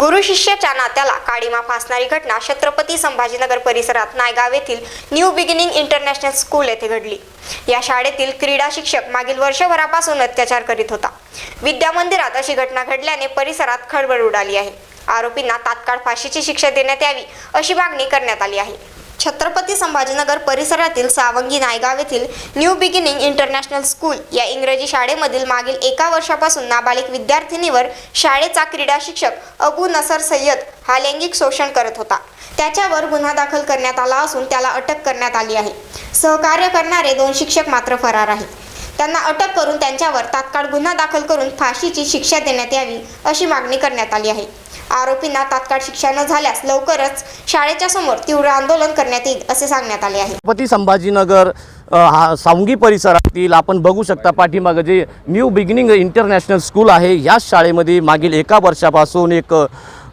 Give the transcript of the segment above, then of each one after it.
गुरु शिष्याच्या नात्याला काळीमा फासणारी घटना छत्रपती संभाजीनगर परिसरात नायगाव येथील न्यू बिगिनिंग इंटरनॅशनल स्कूल येथे घडली. या शाळेतील क्रीडा शिक्षक मागील वर्षभरापासून अत्याचार करीत होता. विद्या मंदिरात अशी घटना घडल्याने परिसरात खळबळ उडाली आहे. आरोपींना तात्काळ फाशीची शिक्षा देण्यात यावी अशी मागणी करण्यात आली आहे. छत्रपती संभाजीनगर परिसरातील सावंगी नायगाव येथील न्यू बिगिनिंग इंटरनॅशनल स्कूल या इंग्रजी शाळेमधील मागील एका वर्षापासून नाबालिक विद्यार्थिनीवर शाळेचा क्रीडा शिक्षक अबू नसर सय्यद हा लैंगिक शोषण करत होता. त्याच्यावर गुन्हा दाखल करण्यात आला असून त्याला अटक करण्यात आली आहे. सहकार्य करणारे दोन शिक्षक मात्र फरार आहेत. त्यांना अटक करून त्यांच्यावर तात्काळ गुन्हा दाखल करून फाशीची शिक्षा देण्यात यावी अशी मागणी करण्यात आली आहे. आरोपींना तात्काळ शिक्षा न झाल्यास लवकरच शाळेच्या समोर तीव्र आंदोलन करण्यात येईल असे सांगण्यात आले आहे. छत्रपती संभाजीनगर हा सावंगी परिसरातील आपण बघू शकता पाठीमागं जे न्यू बिगिनिंग इंटरनॅशनल स्कूल आहे याच शाळेमध्ये मागील एका वर्षापासून एक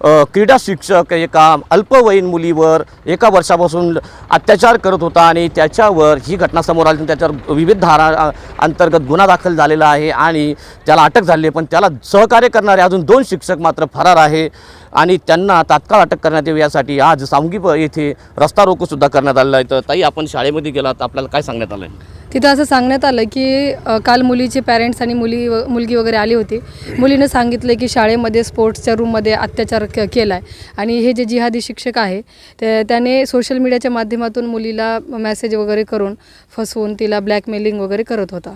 क्रीडा शिक्षक एका अल्पवयीन मुलीवर एका वर्षापासून अत्याचार करत होता आणि त्याच्यावर ही घटना समोर आली. त्याच्यावर विविध धारा अंतर्गत गुन्हा दाखल झालेला आहे आणि त्याला अटक झाली आहे. पण त्याला सहकार्य करणारे अजून दोन शिक्षक मात्र फरार आहे. आणि त्यांना तात्काळ अटक करण्यात यावी यासाठी आज सावंगी येथे रस्ता रोकसुद्धा करण्यात आलेला आहे. तर ताई आपण शाळेमध्ये गेलात आपल्याला काय सांगण्यात आलं आहे तिथं असं सांगण्यात आलं की काल मुलीचे पॅरेंट्स आणि मुली व- मुलगी वगैरे आली होती. मुलीनं सांगितलं की शाळेमध्ये स्पोर्ट्सच्या रूममध्ये अत्याचार क केला आहे आणि हे जे जिहादी शिक्षक आहे ते त्याने सोशल मीडियाच्या माध्यमातून मुलीला मेसेज वगैरे करून फसवून तिला ब्लॅकमेलिंग वगैरे करत होता.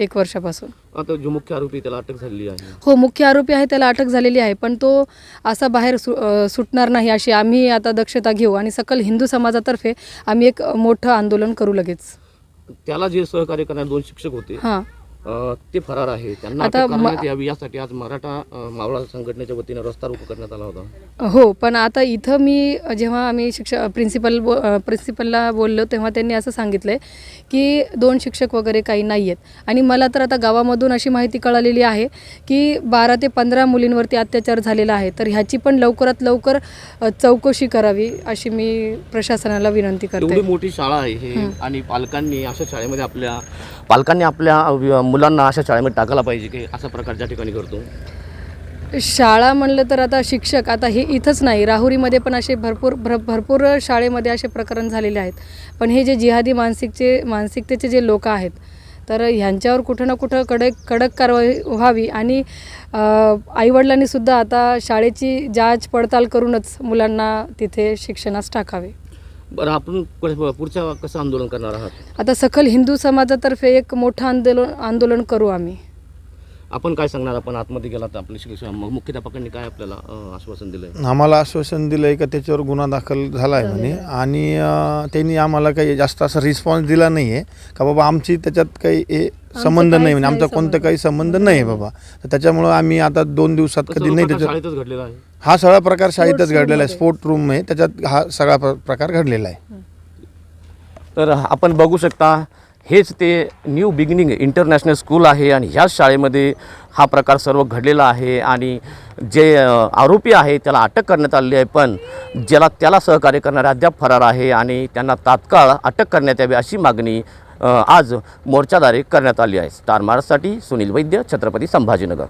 एक वर्षापासून. आता जो मुख्य आरोपी त्याला अटक झालेली आहे. हो मुख्य आरोपी आहे त्याला अटक झालेली आहे पण तो असा बाहेर सु अ, सुटणार नाही अशी आम्ही आता दक्षता घेऊ आणि सकल हिंदू समाजातर्फे आम्ही एक मोठं आंदोलन करू लगेच. त्याला जे सहकार्य करणारे दोन शिक्षक होते हां. ते फरार आहे. त्यांना आता अटक करण्यात म- यावी यासाठी आज मराठा अ, मावळा संघटनेच्या वतीनं रस्ता रोको करण्यात आला होता. हो पण आता इथं मी जेव्हा आम्ही शिक्षक प्रिन्सिपल बो प्रिन्सिपलला बोललो तेव्हा त्यांनी असं सांगितलं आहे की दोन शिक्षक वगैरे काही नाही आहेत आणि मला तर आता गावामधून अशी माहिती कळालेली आहे की बारा ते पंधरा मुलींवरती अत्याचार झालेला आहे. तर ह्याची पण लवकरात लवकर अ, चौकशी करावी अशी मी प्रशासनाला विनंती एवढी करते मोठी शाळा आहे हे. आणि पालकांनी अशा शाळेमध्ये आपल्या पालकांनी आपल्या अ, मुलांना अशा शाळेमध्ये टाकायला पाहिजे की अशा प्रकारच्या ठिकाणी करतो? शाळा म्हणलं तर आता शिक्षक आता हे इथंच नाही राहुरीमध्ये पण असे भरपूर भर भरपूर शाळेमध्ये असे प्रकरण झालेले आहेत. पण हे जे जिहादी मानसिकचे मानसिकतेचे जे लोक आहेत तर ह्यांच्यावर कुठं ना कुठं कडक कडक कारवाई व्हावी आणि आईवडिलांनीसुद्धा आता शाळेची जाच पडताल करूनच मुलांना तिथे शिक्षणास टाकावे. बरं आपण पुढे- पुढच्या कसं आंदोलन करणार आहात? आता सखल हिंदू समाजातर्फे एक मोठं आंदोलन आंदोलन करू आम्ही. आपण काय सांगणार? आपण आतमध्ये गेलात आपले शिक्षक मग मुख्याध्यापकांनी काय आपल्याला आश्वासन दिलंय? आम्हाला आश्वासन दिलं आहे का त्याच्यावर गुन्हा दाखल झाला आहे. म्हणे आणि त्यांनी आम्हाला काही जास्त असा रिस्पॉन्स दिला नाही आहे का बाबा आमची त्याच्यात काही संबंध नाही म्हणजे आमचा कोणता. काही संबंध नाही आहे बाबा. तर त्याच्यामुळं आम्ही आता दोन दिवसात कधी नाही प्रकार त्याच्यात शाळेतच घडलेला आहे. हा सगळा प्रकार शाळेतच घडलेला आहे. स्पोर्ट रूम आहे. त्याच्यात हा सगळा प्र- प्रकार घडलेला आहे. तर आपण बघू शकता हेच ते न्यू बिगिनिंग इंटरनॅशनल स्कूल आहे आणि ह्याच शाळेमध्ये हा प्रकार सर्व घडलेला आहे आणि जे आरोपी आहे त्याला अटक करण्यात आलेली आहे पण ज्याला त्याला सहकार्य करणारे अद्याप फरार आहे आणि त्यांना तात्काळ अटक करण्यात यावी अशी मागणी आज मोर्चाद्वारे करण्यात आली आहे. स्टार महाराजसाठी सुनील वैद्य छत्रपती संभाजीनगर.